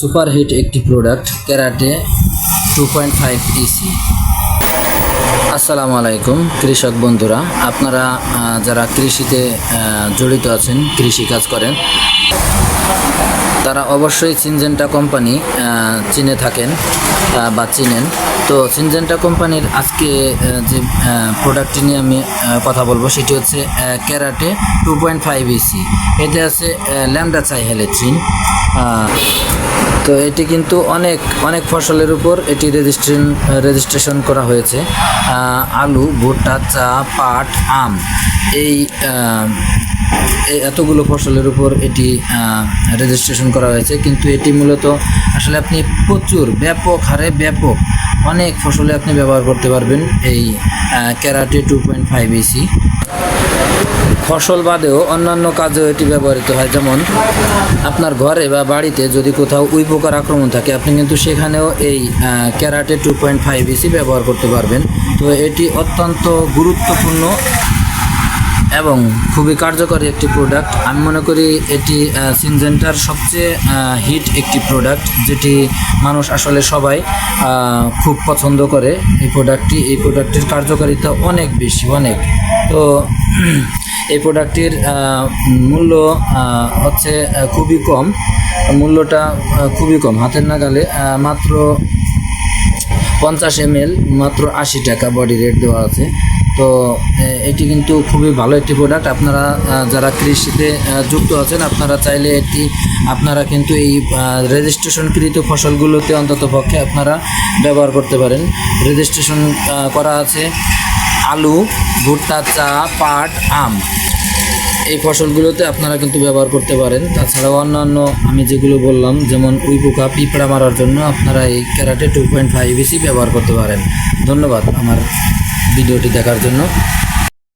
Superhit একটি product Karate two point five EC আসসালামু আলাইকুম, কৃষক বন্ধুরা। আপনারা যারা কৃষিতে জড়িত আছেন, কৃষি কাজ করেন, তারা অবশ্যই সিনজেন্টা কোম্পানি চিনে থাকেন বা চিনেন। তো সিনজেন্টা কোম্পানির আজকে যে প্রোডাক্টটি নিয়ে আমি কথা বলব, সেটি হচ্ছে Karate two point five EC এতে আছে ল্যামডা চাই হেলেট্রিন তো এটি কিন্তু অনেক অনেক ফসলের উপর এটি রেজিস্ট্রেশন রেজিস্ট্রেশন করা হয়েছে। আলু, ভুট্টা, চা, পাট, আম, এই এতগুলো ফসলের উপর এটি রেজিস্ট্রেশন করা হয়েছে। কিন্তু এটি মূলত আসলে আপনি প্রচুর, ব্যাপক হারে ব্যাপক অনেক ফসলে আপনি ব্যবহার করতে পারবেন এই Karate two point five EC ফসল বাদেও অন্যান্য কাজেও এটি ব্যবহৃত হয়। যেমন, আপনার ঘরে বা বাড়িতে যদি কোথাও উই পোকার আক্রমণ থাকে, আপনি কিন্তু সেখানেও এই Karate two point five EC ব্যবহার করতে পারবেন। তো এটি অত্যন্ত গুরুত্বপূর্ণ এবং খুবই কার্যকরী একটি প্রোডাক্ট আমি মনে করি এটি সিনজেন্টার সবচেয়ে হিট একটি প্রোডাক্ট যেটি মানুষ আসলে সবাই খুব পছন্দ করে। এই প্রোডাক্টটি এই প্রোডাক্টের কার্যকারিতা অনেক বেশি, অনেক। তো এই প্রোডাক্টটির মূল্য হচ্ছে খুবই কম। মূল্যটা খুবই কম। হাতের নাগালে মাত্র পঞ্চাশ এম মাত্র আশি টাকা বডি রেট দেওয়া আছে। তো এটি কিন্তু খুবই ভালো একটি প্রোডাক্ট আপনারা যারা কৃষিতে যুক্ত আছেন, আপনারা চাইলে এটি, আপনারা কিন্তু এই রেজিস্ট্রেশনকৃত ফসলগুলোতে অন্তত পক্ষে আপনারা ব্যবহার করতে পারেন। রেজিস্ট্রেশন করা আছে। আলু, ভুট্টা, চা, পাট, আম। এই ফসলগুলোতে আপনারা কিন্তু ব্যবহার করতে পারেন। তাছাড়াও অন্যান্য আমি যেগুলো বললাম, যেমন উই পোকা পিঁপড়া মারার জন্য আপনারা এই Karate two point five EC ব্যবহার করতে পারেন। ধন্যবাদ আমার ভিডিওটি দেখার জন্য।